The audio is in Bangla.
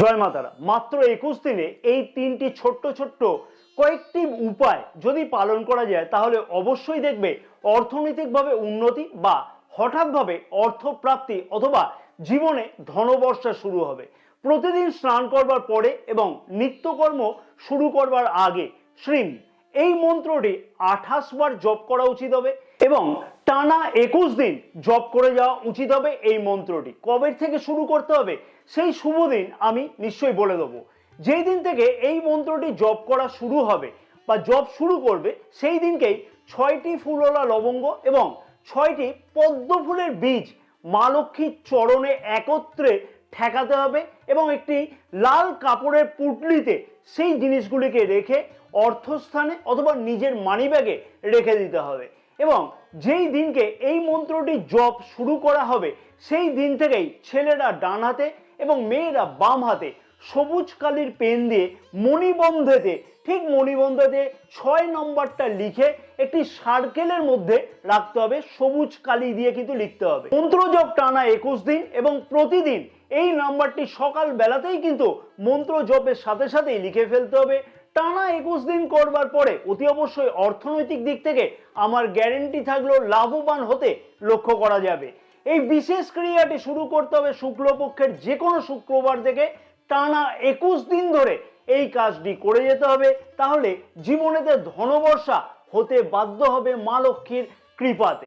জয় মাতারা মাত্র একুশ দিনে এই তিনটি ছোট্ট ছোট্ট কয়েকটি উপায় যদি পালন করা যায়, তাহলে অবশ্যই দেখবে অর্থনৈতিকভাবে উন্নতি বা হঠাৎভাবে অর্থপ্রাপ্তি অথবা জীবনে ধনবর্ষা শুরু হবে। প্রতিদিন স্নান করবার পরে এবং নিত্যকর্ম শুরু করবার আগে শ্রীম এই মন্ত্রটি আঠাশ বার জপ করা উচিত হবে এবং টানা একুশ দিন জপ করে যাওয়া উচিত হবে এই মন্ত্রটি। কবে থেকে শুরু করতে হবে সেই শুভ দিন আমি নিশ্চয়ই বলে দেবো। যেই দিন থেকে এই মন্ত্রটি জপ করা শুরু হবে বা জপ শুরু করবে, সেই দিনকেই ছয়টি ফুলওয়ালা লবঙ্গ এবং ছয়টি পদ্ম ফুলের বীজ মা লক্ষ্মীর চরণে একত্রে ঠেকাতে হবে এবং একটি লাল কাপড়ের পুটলিতে সেই জিনিসগুলিকে রেখে অর্থস্থানে অথবা নিজের মানিব্যাগে রেখে দিতে হবে। এবং যেই দিনকে এই মন্ত্রটি জপ শুরু করা হবে, সেই দিন থেকেই ছেলেরা ডান হাতে এবং মেয়েরা বাম হাতে সবুজ কালির পেন দিয়ে মণিবন্ধেতে, ঠিক মণিবন্ধেতে ছয় নম্বরটা লিখে একটি সার্কেলের মধ্যে রাখতে হবে। সবুজ কালি দিয়ে কিন্তু লিখতে হবে। মন্ত্র জপ টানা একুশ দিন এবং প্রতিদিন এই নাম্বারটি সকাল বেলাতেই কিন্তু মন্ত্র জপের সাথে সাথেই লিখে ফেলতে হবে। টানা একুশ দিন করবার পরে অতি অবশ্যই অর্থনৈতিক দিক থেকে আমার গ্যারেন্টি থাকলেও লাভবান হতে লক্ষ্য করা যাবে। এই বিশেষ ক্রিয়াটি শুরু করতে হবে শুক্লপক্ষের যে কোনো শুক্রবার থেকে। টানা একুশ দিন ধরে এই কাজটি করে যেতে হবে। তাহলে জীবনেতে ধনবর্ষা হতে বাধ্য হবে মা লক্ষ্মীর কৃপাতে।